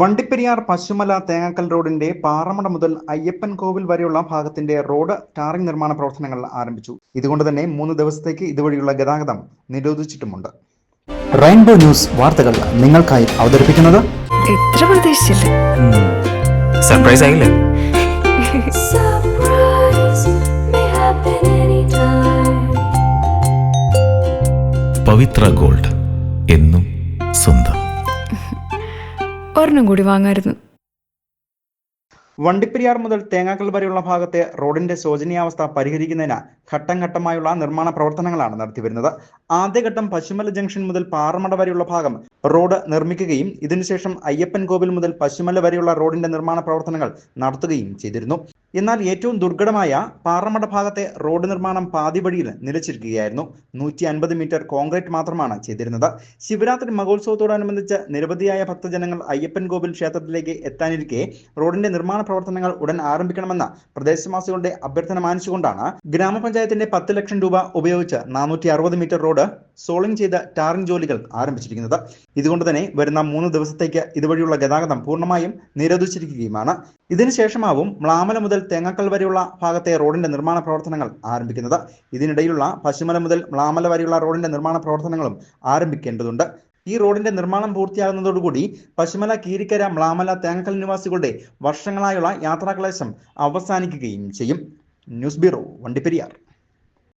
വണ്ടിപ്പെരിയാർ പശുമല തേങ്ങാക്കൽ റോഡിന്റെ പാറമട മുതൽ അയ്യപ്പൻ കോവിൽ വരെയുള്ള ഭാഗത്തിന്റെ റോഡ് ടാറിംഗ് നിർമ്മാണ പ്രവർത്തനങ്ങൾ ആരംഭിച്ചു. ഇതുകൊണ്ട് തന്നെ മൂന്ന് ദിവസത്തേക്ക് ഇതുവഴിയുള്ള ഗതാഗതം നിരോധിച്ചിട്ടുമുണ്ട്. റെയിൻബോ ന്യൂസ് വാർത്തകൾ നിങ്ങൾക്കായി അവതരിപ്പിക്കുന്നത് എത്ര പ്രതീക്ഷിച്ചില്ല സർപ്രൈസ് ആയില്ലേ. പവിത്ര ഗോൾഡ് എന്നും സ്വന്തം. ഒരെണ്ണം കൂടി വാങ്ങായിരുന്നു. വണ്ടിപ്പെരിയാർ മുതൽ തേങ്ങാക്കൽ വരെയുള്ള ഭാഗത്തെ റോഡിന്റെ ശോചനീയാവസ്ഥ പരിഹരിക്കുന്നതിന് ഘട്ടം ഘട്ടമായുള്ള നിർമ്മാണ പ്രവർത്തനങ്ങളാണ് നടത്തിവരുന്നത്. ആദ്യഘട്ടം പശുമല ജംഗ്ഷൻ മുതൽ പാറമട വരെയുള്ള ഭാഗം റോഡ് നിർമ്മിക്കുകയും ഇതിനുശേഷം അയ്യപ്പൻ കോവിൽ മുതൽ പശുമല വരെയുള്ള റോഡിന്റെ നിർമ്മാണ പ്രവർത്തനങ്ങൾ നടത്തുകയും ചെയ്തിരുന്നു. എന്നാൽ ഏറ്റവും ദുർഘടമായ പാറമട ഭാഗത്തെ റോഡ് നിർമ്മാണം പാതിവഴിയിൽ നിലച്ചിരിക്കുകയായിരുന്നു. നൂറ്റി അൻപത് മീറ്റർ കോൺക്രീറ്റ് മാത്രമാണ് ചെയ്തിരുന്നത്. ശിവരാത്രി മഹോത്സവത്തോടനുബന്ധിച്ച് നിരവധിയായ ഭക്തജനങ്ങൾ അയ്യപ്പൻ കോവിൽ ക്ഷേത്രത്തിലേക്ക് എത്താനിരിക്കെ റോഡിന്റെ നിർമ്മാണ പ്രവർത്തനങ്ങൾ ഉടൻ ആരംഭിക്കണമെന്ന പ്രദേശവാസികളുടെ അഭ്യർത്ഥന മാനിച്ചുകൊണ്ടാണ് ഗ്രാമപഞ്ചായത്തിന്റെ പത്ത് ലക്ഷം രൂപ ഉപയോഗിച്ച് നാനൂറ്റി അറുപത് മീറ്റർ റോഡ് സോളിംഗ് ചെയ്ത ടാറിംഗ് ജോലികൾ ആരംഭിച്ചിരിക്കുന്നത്. ഇതുകൊണ്ട് തന്നെ വരുന്ന മൂന്ന് ദിവസത്തേക്ക് ഇതുവഴിയുള്ള ഗതാഗതം പൂർണമായും നിരോധിച്ചിരിക്കുകയുമാണ്. ഇതിനുശേഷമാവും മ്ലാമല മുതൽ തേങ്ങാക്കൽ വരെയുള്ള ഭാഗത്തെ റോഡിന്റെ നിർമ്മാണ പ്രവർത്തനങ്ങൾ ആരംഭിക്കുന്നത്. ഇതിനിടയിലുള്ള പശുമല മുതൽ മ്ലാമല വരെയുള്ള റോഡിന്റെ നിർമ്മാണ പ്രവർത്തനങ്ങളും ആരംഭിക്കേണ്ടതുണ്ട്. ഈ റോഡിന്റെ നിർമ്മാണം പൂർത്തിയാകുന്നതോടുകൂടി പശുമല കീരിക്കര മ്ലാമല തേങ്ങക്കൽ നിവാസികളുടെ വർഷങ്ങളായുള്ള യാത്രാക്ലേശം അവസാനിക്കുകയും ചെയ്യും. News bureau Vandiperiyar.